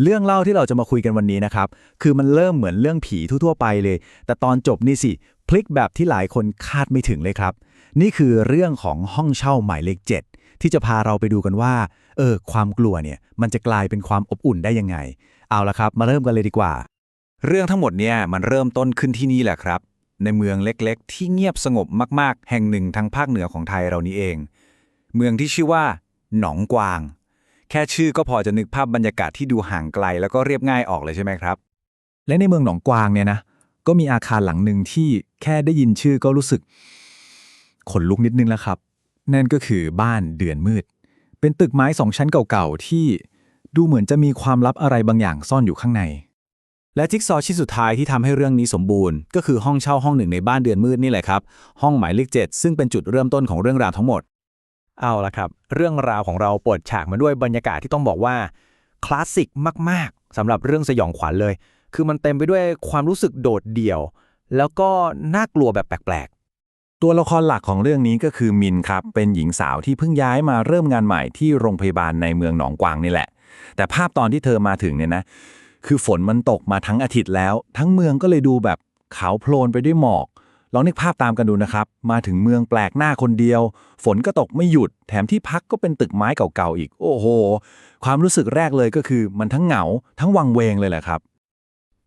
เรื่องเล่าที่เราจะมาคุยกันวันนี้นะครับ คือมันเริ่มเหมือนเรื่องผีทั่วๆไปเลย แต่ตอนจบนี่สิ พลิกแบบที่หลายคนคาดไม่ถึงเลยครับ นี่คือเรื่องของห้องเช่าหมายเลข7ที่จะพาเราไปดูกันว่า เออ ความกลัวเนี่ย มันจะกลายเป็นความอบอุ่นได้ยังไง เอาละครับ มาเริ่มกันเลยดีกว่า เรื่องทั้งหมดเนี่ยมันเริ่มต้นขึ้นที่นี่แหละครับ ในเมืองเล็กๆ ที่เงียบสงบมาก ๆ แห่งหนึ่งทางภาคเหนือของไทยเรานี้เอง เมืองที่ชื่อว่า หนองกวาง แค่ชื่อก็พอจะนึกภาพบรรยากาศที่ดูห่างไกล แล้วก็เรียบง่ายออกเลยใช่ไหมครับ และในเมืองหนองกวางเนี่ยนะ ก็มีอาคารหลังหนึ่งที่แค่ได้ยินชื่อก็รู้สึก ขนลุกนิดนึงแล้วครับ นั่นก็คือบ้านเดือนมืด เป็นตึกไม้สองชั้นเก่าๆที่ดูเหมือนจะมีความลับอะไรบางอย่างซ่อนอยู่ข้างใน และจิ๊กซอว์ชิ้นสุดท้ายที่ทำให้เรื่องนี้สมบูรณ์ ก็คือห้องเช่าห้องหนึ่งในบ้านเดือนมืดนี่แหละครับ ห้องหมายเลขเจ็ดซึ่งเป็นจุดเริ่มต้นของเรื่องราวทั้งหมด เอาละครับ เรื่องราวของเราเปิดฉากมาด้วยบรรยากาศที่ต้องบอกว่าคลาสสิกมาก ๆสำหรับเรื่องสยองขวัญเลย คือมันเต็มไปด้วยความรู้สึกโดดเดี่ยว แล้วก็น่ากลัวแบบแปลกๆ ตัวละครหลักของเรื่องนี้ก็คือมินครับ เป็นหญิงสาวที่เพิ่งย้ายมาเริ่มงานใหม่ที่โรงพยาบาลในเมืองหนองกวางนี่แหละ แต่ภาพตอนที่เธอมาถึงเนี่ยนะ คือฝนมันตกมาทั้งอาทิตย์แล้ว ทั้งเมืองก็เลยดูแบบขาวโพลนไปด้วยหมอก ลองนึกภาพตามกันดูนะครับ มาถึงเมืองแปลกหน้าคนเดียว ฝนก็ตกไม่หยุด แถมที่พักก็เป็นตึกไม้เก่าๆอีก โอ้โห ความรู้สึกแรกเลยก็คือมันทั้งเหงา ทั้งวังเวงเลยแหละครับ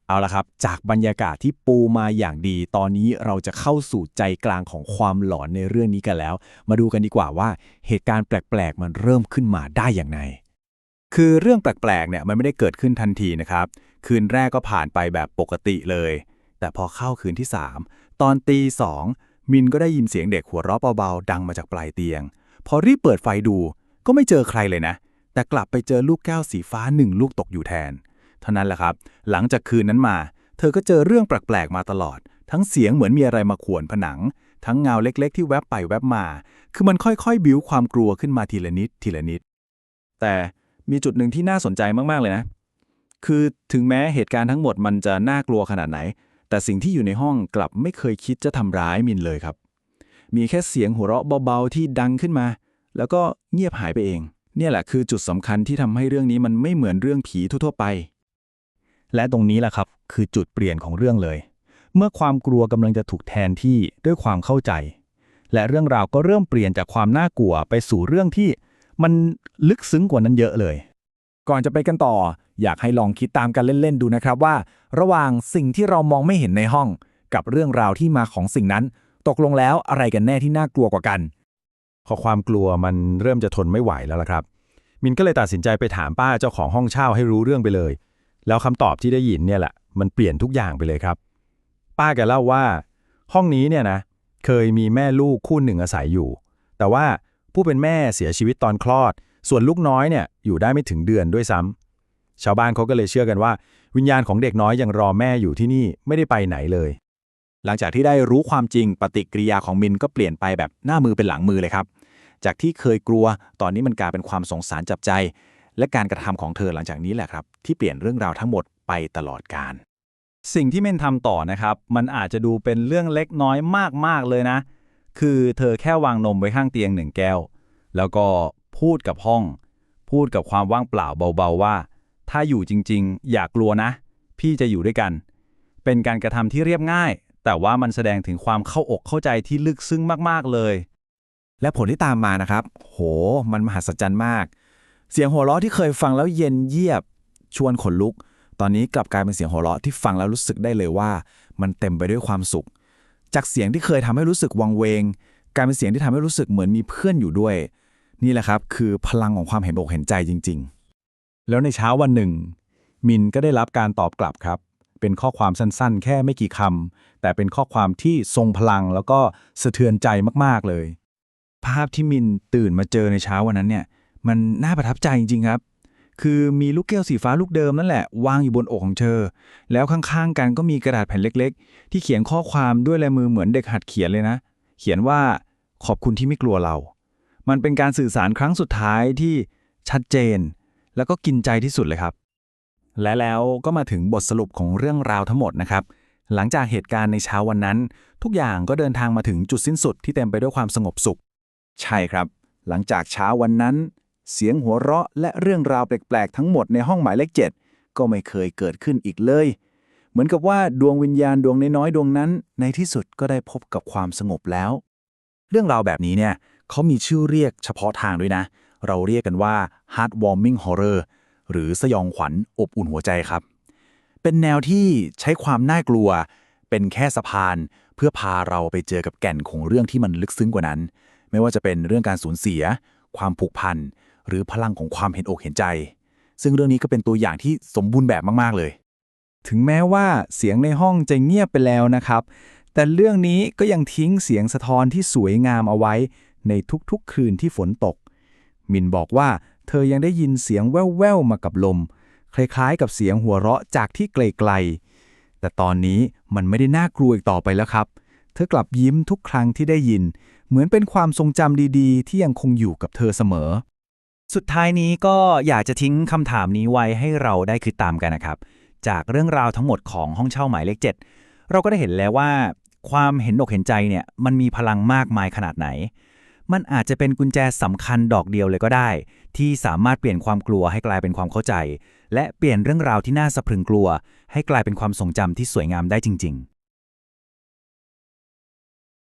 เอาละครับ จากบรรยากาศที่ปูมาอย่างดี ตอนนี้เราจะเข้าสู่ใจกลางของความหลอนในเรื่องนี้กันแล้ว มาดูกันดีกว่าว่าเหตุการณ์แปลกๆ มันเริ่มขึ้นมาได้อย่างไรคือเรื่องแปลกๆ เนี่ยมันไม่ได้เกิดขึ้นทันทีนะครับ คืนแรกก็ผ่านไปแบบปกติเลย แต่พอเข้าคืนที่ 3 ตอนตีสองมินก็ได้ยินเสียงเด็กหัวเราะเบาๆดังมาจากปลายเตียง พอรีบเปิดไฟดูก็ไม่เจอใครเลยนะ แต่กลับไปเจอลูกแก้วสีฟ้าหนึ่งลูกตกอยู่แทน เท่านั้นแหละครับ หลังจากคืนนั้นมา เธอก็เจอเรื่องแปลกๆมาตลอด ทั้งเสียงเหมือนมีอะไรมาข่วนผนัง ทั้งเงาเล็กๆ ที่แวบไปแวบมา คือมันค่อยๆ บิ้วความกลัวขึ้นมาทีละนิดทีละนิด แต่มีจุดหนึ่งที่น่าสนใจมากๆเลยนะ คือถึงแม้เหตุการณ์ทั้งหมดมันจะน่ากลัวขนาดไหน แต่สิ่งที่อยู่ในห้องกลับไม่เคยคิดจะทำร้ายมินเลยครับ มีแค่เสียงหัวเราะเบาๆที่ดังขึ้นมา แล้วก็เงียบหายไปเอง เนี่ยแหละคือจุดสำคัญที่ทำให้เรื่องนี้มันไม่เหมือนเรื่องผีทั่วๆไป และตรงนี้แหละครับ คือจุดเปลี่ยนของเรื่องเลย เมื่อความกลัวกำลังจะถูกแทนที่ด้วยความเข้าใจ และเรื่องราวก็เริ่มเปลี่ยนจากความน่ากลัวไปสู่เรื่องที่มันลึกซึ้งกว่านั้นเยอะเลย ก่อนจะไปกันต่อ อยากให้ลองคิดตามกันเล่นๆดูนะครับว่า ระหว่างสิ่งที่เรามองไม่เห็นในห้อง กับเรื่องราวที่มาของสิ่งนั้น ตกลงแล้วอะไรกันแน่ที่น่ากลัวกว่ากัน พอความกลัวมันเริ่มจะทนไม่ไหวแล้วล่ะครับ มินก็เลยตัดสินใจไปถามป้าเจ้าของห้องเช่าให้รู้เรื่องไปเลย แล้วคำตอบที่ได้ยินเนี่ยแหละมันเปลี่ยนทุกอย่างไปเลยครับ ป้าแกเล่าว่า ห้องนี้เนี่ยนะ เคยมีแม่ลูกคู่หนึ่งอาศัยอยู่ แต่ว่าผู้เป็นแม่เสียชีวิตตอนคลอด ส่วนลูกน้อยเนี่ยอยู่ได้ไม่ถึงเดือนด้วยซ้ำชาวบ้านเขาก็เลยเชื่อกันว่า วิญญาณของเด็กน้อยยังรอแม่อยู่ที่นี่ไม่ได้ไปไหนเลย หลังจากที่ได้รู้ความจริงปฏิกิริยาของมินก็เปลี่ยนไปแบบหน้ามือเป็นหลังมือเลยครับ จากที่เคยกลัวตอนนี้มันกลายเป็นความสงสารจับใจ และการกระทำของเธอหลังจากนี้แหละครับ ที่เปลี่ยนเรื่องราวทั้งหมดไปตลอดกาลสิ่งที่เมนทำต่อนะครับ มันอาจจะดูเป็นเรื่องเล็กน้อยมากๆเลยนะ คือเธอแค่วางนมไว้ข้างเตียงหนึ่งแก้ว แล้วก็ พูดกับห้อง พูดกับความว่างเปล่าเบาๆว่า ถ้าอยู่จริงๆ อย่ากกลัวนะ พี่จะอยู่ด้วยกัน เป็นการกระทำที่เรียบง่าย แต่ว่ามันแสดงถึงความเข้าอกเข้าใจที่ลึกซึ้งมากๆเลย และผลที่ตามมานะครับ โห มันมหัศจรรย์มาก เสียงหัวเราะที่เคยฟังแล้วเย็นเยียบ ชวนขนลุก ตอนนี้กลับกลายเป็นเสียงหัวเราะที่ฟังแล้วรู้สึกได้เลยว่า มันเต็มไปด้วยความสุข จากเสียงที่เคยทำให้รู้สึกวังเวงกลายเป็นเสียงที่ทำให้รู้สึกเหมือนมีเพื่อนอยู่ด้วย นี่แหละครับ คือพลังของความเห็นอกเห็นใจจริง ๆ แล้วในเช้าวันหนึ่ง มินก็ได้รับการตอบกลับครับ เป็นข้อความสั้นๆ แค่ไม่กี่คำแต่เป็นข้อความที่ทรงพลังแล้วก็สะเทือนใจมากๆเลย ภาพที่มินตื่นมาเจอในเช้าวันนั้นเนี่ย มันน่าประทับใจจริงๆครับ คือมีลูกแก้วสีฟ้าลูกเดิมนั่นแหละวางอยู่บนอกของเธอ แล้วข้างๆกันก็มีกระดาษแผ่นเล็ก ๆ ที่เขียนข้อความด้วยลายมือเหมือนเด็กหัดเขียนเลยนะ เขียนว่าขอบคุณที่ไม่กลัวเรา มันเป็นการสื่อสารครั้งสุดท้ายที่ชัดเจน แล้วก็กินใจที่สุดเลยครับ และแล้วก็มาถึงบทสรุปของเรื่องราวทั้งหมดนะครับ หลังจากเหตุการณ์ในเช้าวันนั้น ทุกอย่างก็เดินทางมาถึงจุดสิ้นสุดที่เต็มไปด้วยความสงบสุข ใช่ครับ หลังจากเช้าวันนั้น เสียงหัวเราะและเรื่องราวแปลกๆ ทั้งหมดในห้องหมายเลขเจ็ดก็ไม่เคยเกิดขึ้นอีกเลย เหมือนกับว่าดวงวิญญาณดวงน้อยๆดวงนั้น ในที่สุดก็ได้พบกับความสงบแล้ว เรื่องราวแบบนี้เนี่ย เขามีชื่อเรียกเฉพาะทางด้วยนะ เราเรียกกันว่า heartwarming horror หรือสยองขวัญอบอุ่นหัวใจครับ เป็นแนวที่ใช้ความน่ากลัว เป็นแค่สะพาน เพื่อพาเราไปเจอกับแก่นของเรื่องที่มันลึกซึ้งกว่านั้น ไม่ว่าจะเป็นเรื่องการสูญเสีย ความผูกพัน หรือพลังของความเห็นอกเห็นใจ ซึ่งเรื่องนี้ก็เป็นตัวอย่างที่สมบูรณ์แบบมากๆเลย ถึงแม้ว่าเสียงในห้องจะเงียบไปแล้วนะครับ แต่เรื่องนี้ก็ยังทิ้งเสียงสะท้อนที่สวยงามเอาไว้ ในทุกๆคืนที่ฝนตก มินบอกว่าเธอยังได้ยินเสียงแว่วๆมากับลม คล้ายๆกับเสียงหัวเราะจากที่ไกลๆ แต่ตอนนี้มันไม่ได้น่ากลัวอีกต่อไปแล้วครับ เธอกลับยิ้มทุกครั้งที่ได้ยิน เหมือนเป็นความทรงจำดีๆ ที่ยังคงอยู่กับเธอเสมอ สุดท้ายนี้ก็อยากจะทิ้งคำถามนี้ไว้ให้เราได้คิดตามกันนะครับ จากเรื่องราวทั้งหมดของห้องเช่าหมายเลข 7 เราก็ได้เห็นแล้วว่า ความเห็นอกเห็นใจเนี่ยมันมีพลังมากมายขนาดไหน มันอาจจะเป็นกุญแจสำคัญดอกเดียวเลยก็ได้ ที่สามารถเปลี่ยนความกลัวให้กลายเป็นความเข้าใจ และเปลี่ยนเรื่องราวที่น่าสะพรึงกลัว ให้กลายเป็นความทรงจำที่สวยงามได้จริงๆ